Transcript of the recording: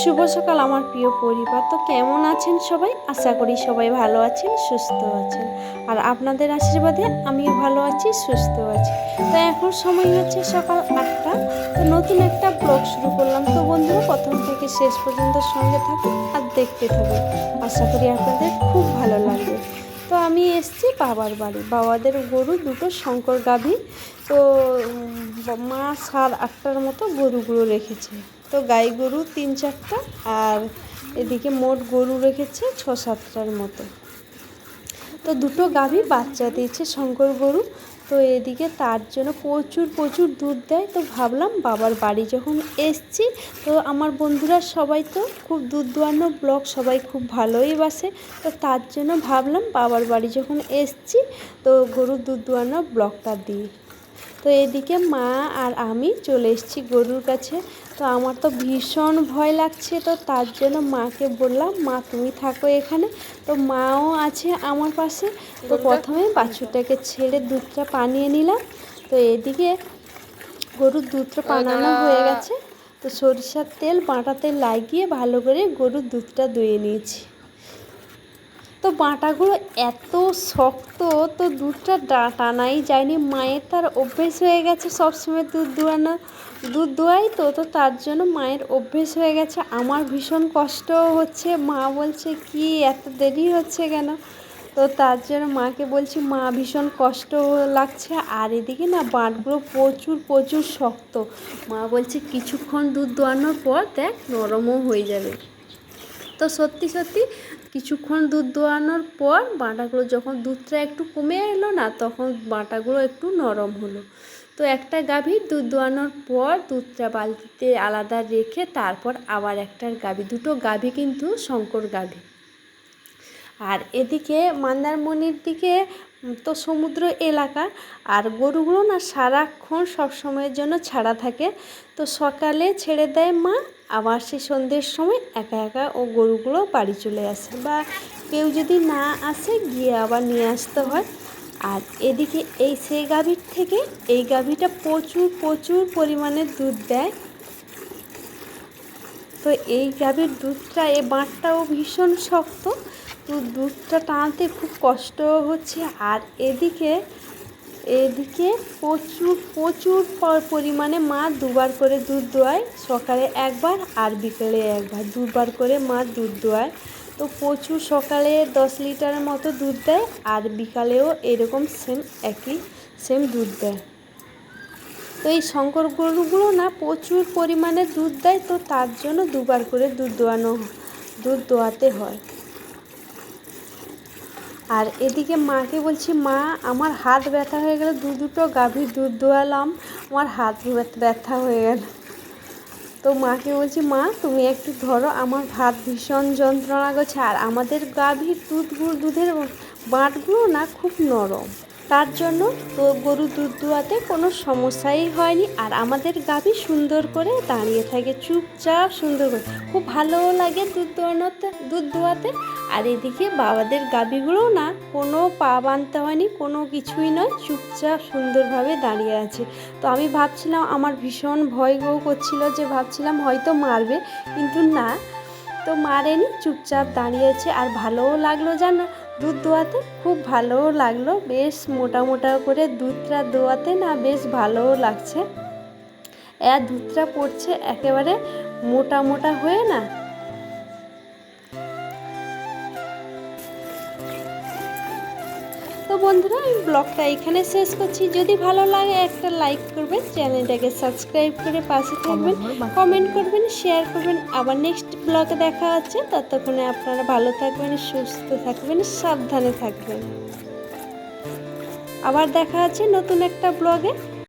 শুভ সকাল আমার প্রিয় পরিবার। তো কেমন আছেন সবাই? আশা করি সবাই ভালো আছেন, সুস্থ আছেন। আর আপনাদের আশীর্বাদে আমিও ভালো আছি, সুস্থ আছি। তো এখন সময় হচ্ছে সকাল আটটা। তো নতুন একটা ব্লগ শুরু করলাম। তো বন্ধুরা, প্রথম থেকে শেষ পর্যন্ত সঙ্গে থাকুন আর দেখতে থাকুন। আশা করি আপনাদের খুব ভালো লাগবে। তো আমি এসছি বাবার বাড়ি। বাবাদের গরু দুটো শঙ্কর গাভী। তো মা সার আটটার মতো গরুগুলো রেখেছে। তো গাই গরু তিন চারটা আর এদিকে মোট গরু রেখেছে ছ সাতটার মতো। তো দুটো গাভী বাচ্চা দিয়েছে শঙ্কর গরু। তো এদিকে তার জন্য প্রচুর প্রচুর দুধ দেয়। তো ভাবলাম বাবার বাড়ি যখন এসছি, তো আমার বন্ধুরা সবাই তো খুব দুধ দোয়ানো ব্লগ সবাই খুব ভালোই বাসে। তো তার জন্য ভাবলাম বাবার বাড়ি যখন এসছি, তো গরুর দুধ দোয়ানো ব্লগটা দিই তো এদিকে মা আর আমি চলে এসেছি গরুর কাছে। তো আমার তো ভীষণ ভয় লাগছে তো তার জন্য মাকে বললাম মা তুমি থাকো এখানে। তো মাও আছে আমার পাশে। তো প্রথমে বাছুরটাকে ছেড়ে দুধটা পানিয়ে নিলাম। তো এদিকে গরুর দুধটা পানানো হয়ে গেছে। তো সরিষার তেল বাঁটাতে লাগিয়ে ভালো করে গরুর দুধটা দইয়ে নিয়েছি। তো বাটাগুলো এত শক্ত, তো দুধটা টানাই যায়নি। মায়ের তার অভ্যেস হয়ে গেছে সবসময় দুধ দোয়ানো, দুধ দোয়াই তো তো তার জন্য মায়ের অভ্যেস হয়ে গেছে। আমার ভীষণ কষ্ট হচ্ছে। মা বলছে, কি এত দেরি হচ্ছে কেন? তো তার জন্য মাকে বলছি, মা, ভীষণ কষ্ট লাগছে। আর এদিকে না বাঁটগুলো প্রচুর প্রচুর শক্ত। মা বলছে, কিছুক্ষণ দুধ দোয়ানোর পর দেখ নরমও হয়ে যাবে। তো সত্যি সত্যি কিছুক্ষণ দুধ দোয়ানোর পর বাটাগুলো যখন দুধটা একটু কমে এলো না, তখন বাটাগুলো একটু নরম হলো। তো একটা গাভীর দুধ দোয়ানোর পর দুধটা বালতিতে আলাদা রেখে তারপর আবার একটার গাভী। দুটো গাভী কিন্তু শঙ্কর গাভী। আর এদিকে মন্দারমণির দিকে তো সমুদ্র এলাকা। আর গরুগুলো না সারাক্ষণ সব সময়ের জন্য ছাড়া থাকে। তো সকালে ছেড়ে দেয় মা, আবার সে সন্ধ্যের সময় একা একা ও গরুগুলো বাড়ি চলে আসে। বা কেউ যদি না আসে, গিয়ে আবার নিয়ে আসতে হয়। আর এদিকে এই সেই গাভীর থেকে, এই গাভীটা প্রচুর প্রচুর পরিমাণে দুধ দেয়। তো এই গাভীর দুধটা, এই বাঁটটাও ভীষণ শক্ত। তো দুধটা টানতে খুব কষ্ট হচ্ছে। আর এদিকে এদিকে প্রচুর প্রচুর পরিমাণে মা দুবার করে দুধ দোয়ায়। সকালে একবার আর বিকেলে একবার দুবার করে মা দুধ দোয়ায়। তো প্রচুর সকালে দশ লিটারের মতো দুধ দেয় আর বিকালেও এরকম সেম একই সেম দুধ দেয়। তো এই শঙ্কর গরুগুলো না প্রচুর পরিমাণে দুধ দেয়, তো তার জন্য দুবার করে দুধ দোয়ানো, দুধ দোয়াতে হয়। আর এদিকে মাকে বলছি, মা, আমার হাত ব্যথা হয়ে গেল, দু দুটো গাভীর দুধ দোয়ালাম, আমার হাত ব্যথা হয়ে গেল। তো মাকে বলছি, মা, তুমি একটু ধরো, আমার ভাত ভীষণ যন্ত্রণা করছে, আর আমাদের গাভীর দুধগুলো দুধের বাঁটগুলো না খুব নরম। তার জন্য তো গরু দুধ দোয়াতে কোনো সমস্যাই হয়নি, আর আমাদের গাভী সুন্দর করে দাঁড়িয়ে থাকে, চুপচাপ সুন্দর করে। খুব ভালোও লাগে দুধ দোয়ানোতে, দুধ দোয়াতে আর এদিকে বাবাদের গাভীগুলোও না কোনো পা বাঁধতে হয়নি, কোনো কিছুই নয়, চুপচাপ সুন্দরভাবে দাঁড়িয়ে আছে। তো আমি ভাবছিলাম, আমার ভীষণ ভয় গো করছিল যে ভাবছিলাম হয়তো মারবে, কিন্তু না, তো মারেনি, চুপচাপ দাঁড়িয়েছে আর ভালোও লাগল জানো, দুধ দোয়াতে খুব ভালোও লাগল, বেশ মোটা মোটা করে দুধটা দোয়াতে না বেশ ভালোও লাগছে। এর দুধটা পড়ছে একেবারে মোটা মোটা হয়ে না বন্ধুরা আমি ব্লগটা এখানে শেষ করছি। যদি ভালো লাগে একটা লাইক করবেন চ্যানেলটাকে সাবস্ক্রাইব করে পাশে থাকবেন। কমেন্ট করবেন। শেয়ার করবেন আবার নেক্সট ব্লগে দেখা হচ্ছে। ততক্ষণে আপনারা ভালো থাকবেন সুস্থ থাকবেন সাবধানে থাকবেন। আবার দেখা আছে নতুন একটা ব্লগে